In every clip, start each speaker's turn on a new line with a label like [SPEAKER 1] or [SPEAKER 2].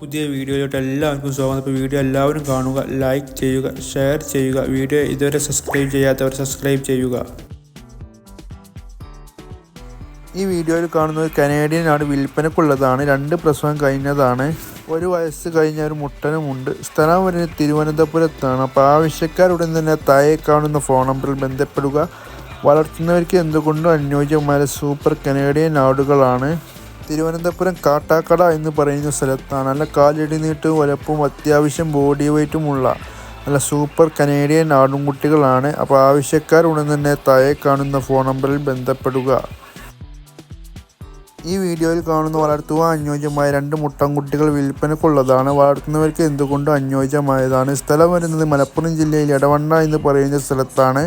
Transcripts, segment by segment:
[SPEAKER 1] പുതിയ വീഡിയോയിലോട്ട് എല്ലാവർക്കും സ്വാഗതം. ഇപ്പോൾ വീഡിയോ എല്ലാവരും കാണുക ലൈക്ക് ചെയ്യുക ഷെയർ ചെയ്യുക. വീഡിയോ ഇതുവരെ സബ്സ്ക്രൈബ് ചെയ്യാത്തവർ സബ്സ്ക്രൈബ് ചെയ്യുക. ഈ വീഡിയോയിൽ കാണുന്നത് കനേഡിയൻ ആണ്. വിൽപ്പനക്കുള്ളതാണ്. രണ്ട് പ്രസവം കഴിഞ്ഞതാണ്. ഒരു വയസ്സ് കഴിഞ്ഞ ഒരു മുട്ടനുമുണ്ട് സ്ഥലം വരുന്നത് തിരുവനന്തപുരത്താണ്. അപ്പോൾ ആവശ്യക്കാരുടൻ തന്നെ താഴെ കാണുന്ന ഫോൺ നമ്പറിൽ ബന്ധപ്പെടുക. വളർത്തുന്നവർക്ക് എന്തുകൊണ്ടും അനുയോജ്യമായ സൂപ്പർ കനേഡിയൻ ആടുകളാണ്. തിരുവനന്തപുരം കാട്ടാക്കട എന്ന് പറയുന്ന സ്ഥലത്താണ്. നല്ല കാലടി നീട്ടും വലപ്പും അത്യാവശ്യം ബോഡി വെയ്റ്റുമുള്ള നല്ല സൂപ്പർ കനേഡിയൻ ആടുംകുട്ടികളാണ്. അപ്പോൾ ആവശ്യക്കാരുടൻ തന്നെ താഴെ കാണുന്ന ഫോൺ നമ്പറിൽ ബന്ധപ്പെടുക. ഈ വീഡിയോയിൽ കാണുന്ന വളർത്തുവാൻ അനുയോജ്യമായ രണ്ട് മുട്ടൻകുട്ടികൾ വിൽപ്പനക്കുള്ളതാണ്. വളർത്തുന്നവർക്ക് എന്തുകൊണ്ടും അനുയോജ്യമായതാണ്. സ്ഥലം വരുന്നത് മലപ്പുറം ജില്ലയിൽ ഇടവണ്ണ എന്ന് പറയുന്ന സ്ഥലത്താണ്.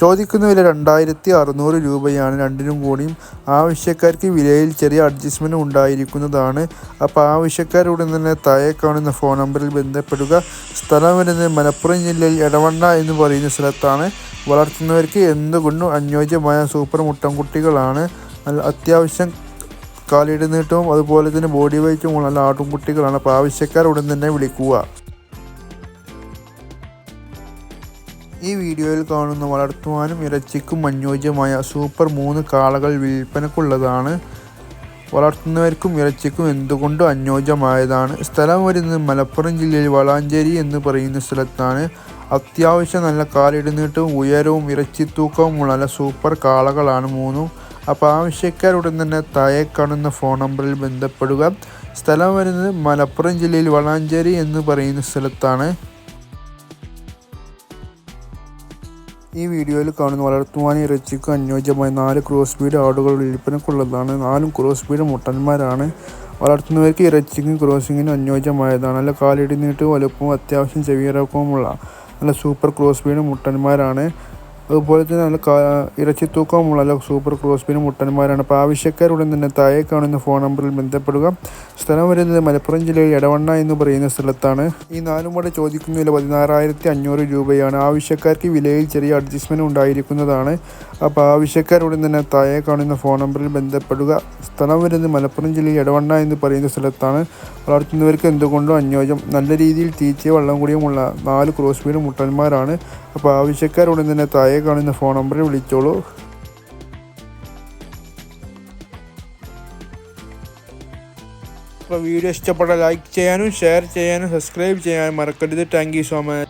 [SPEAKER 1] ചോദിക്കുന്ന വില രണ്ടായിരത്തി അറുന്നൂറ് രൂപയാണ്. രണ്ടിനും കൂടിയും ആവശ്യക്കാർക്ക് വിലയിൽ ചെറിയ അഡ്ജസ്റ്റ്മെന്റ് ഉണ്ടായിരിക്കുന്നതാണ്. അപ്പോൾ ആവശ്യക്കാരുടൻ തന്നെ താഴെ കാണുന്ന ഫോൺ നമ്പറിൽ ബന്ധപ്പെടുക. സ്ഥലം വരുന്നത് മലപ്പുറം ജില്ലയിൽ എടവണ്ണ എന്ന് പറയുന്ന സ്ഥലത്താണ്. വളർത്തുന്നവർക്ക് എന്തുകൊണ്ടും അനുയോജ്യമായ സൂപ്പർ മുട്ടൻകുട്ടികളാണ് അത്യാവശ്യം കാലിയുടെ നീട്ടവും അതുപോലെ തന്നെ ബോഡി വെയ്റ്റും നല്ല ആട്ടുംകുട്ടികളാണ് അപ്പോൾ ആവശ്യക്കാർ ഉടൻ തന്നെ വിളിക്കുക. ഈ വീഡിയോയിൽ കാണുന്ന വളർത്തുവാനും ഇറച്ചിക്കും അനുയോജ്യമായ സൂപ്പർ മൂന്ന് കാളകൾ വിൽപ്പനക്കുള്ളതാണ്. വളർത്തുന്നവർക്കും ഇറച്ചിക്കും എന്തുകൊണ്ടും അനുയോജ്യമായതാണ്. സ്ഥലം വരുന്നത് മലപ്പുറം ജില്ലയിൽ വളാഞ്ചേരി എന്ന് പറയുന്ന സ്ഥലത്താണ്. അത്യാവശ്യം നല്ല കാലിടുന്നിട്ടും ഉയരവും ഇറച്ചിത്തൂക്കവുമുള്ള നല്ല സൂപ്പർ കാളകളാണ് മൂന്നും. അപ്പോൾ ആവശ്യക്കാരുടൻ തന്നെ താഴെ കാണുന്ന ഫോൺ നമ്പറിൽ ബന്ധപ്പെടുക. സ്ഥലം വരുന്നത് മലപ്പുറം ജില്ലയിൽ വളാഞ്ചേരി എന്ന് പറയുന്ന സ്ഥലത്താണ്. ഈ വീഡിയോയിൽ കാണുന്ന വളർത്തുവാനും ഇറച്ചിക്കും അനുയോജ്യമായ നാല് ക്രോസ് ബീഡ് ആടുകൾ വിൽപ്പനക്കുള്ളതാണ് നാലും ക്രോസ് ബീഡ് മുട്ടന്മാരാണ്. വളർത്തുന്നവർക്ക് ഇറച്ചിക്കും ക്രോസിങ്ങിനും അനുയോജ്യമായതാണ്. നല്ല കാലിടി നീട്ട് വലുപ്പവും അത്യാവശ്യം ചെവിയിറക്കവുമുള്ള നല്ല സൂപ്പർ ക്രോസ് ബീഡ് മുട്ടന്മാരാണ്. അതുപോലെ തന്നെ നല്ല കാ ഇറച്ചി തൂക്കമുള്ള നല്ല സൂപ്പർ ക്രോസ് ബീഡ് മുട്ടന്മാരാണ്. അപ്പോൾ ആവശ്യക്കാരുടൻ തന്നെ താഴെ കാണുന്ന ഫോൺ നമ്പറിൽ ബന്ധപ്പെടുക. സ്ഥലം വരുന്നത് മലപ്പുറം ജില്ലയിൽ എടവണ്ണ എന്ന് പറയുന്ന സ്ഥലത്താണ്. ഈ നാലും കൂടെ ചോദിക്കുന്ന വില പതിനാറായിരത്തി അഞ്ഞൂറ് രൂപയാണ്. ആവശ്യക്കാർക്ക് വിലയിൽ ചെറിയ അഡ്ജസ്റ്റ്മെന്റ് ഉണ്ടായിരിക്കുന്നതാണ്. അപ്പോൾ ആവശ്യക്കാരുടൻ തന്നെ താഴെ കാണുന്ന ഫോൺ നമ്പറിൽ ബന്ധപ്പെടുക. സ്ഥലം വരുന്നത് മലപ്പുറം ജില്ലയിൽ എടവണ്ണ എന്ന് പറയുന്ന സ്ഥലത്താണ്. വളർത്തുന്നവർക്ക് എന്തുകൊണ്ടും അനുയോജ്യം നല്ല രീതിയിൽ തീറ്റയും വെള്ളം കൂടിയുമുള്ള നാല് ക്രോസ് ബീഡ് മുട്ടന്മാരാണ്. അപ്പോൾ ആവശ്യക്കാരുടൻ തന്നെ താഴെ കാണുന്ന ഫോൺ നമ്പറിൽ വിളിച്ചോളൂ. അപ്പോൾ വീഡിയോ ഇഷ്ടപ്പെട്ട ലൈക്ക് ചെയ്യാനും ഷെയർ ചെയ്യാനും സബ്സ്ക്രൈബ് ചെയ്യാനും മറക്കരുത്. Thank you so much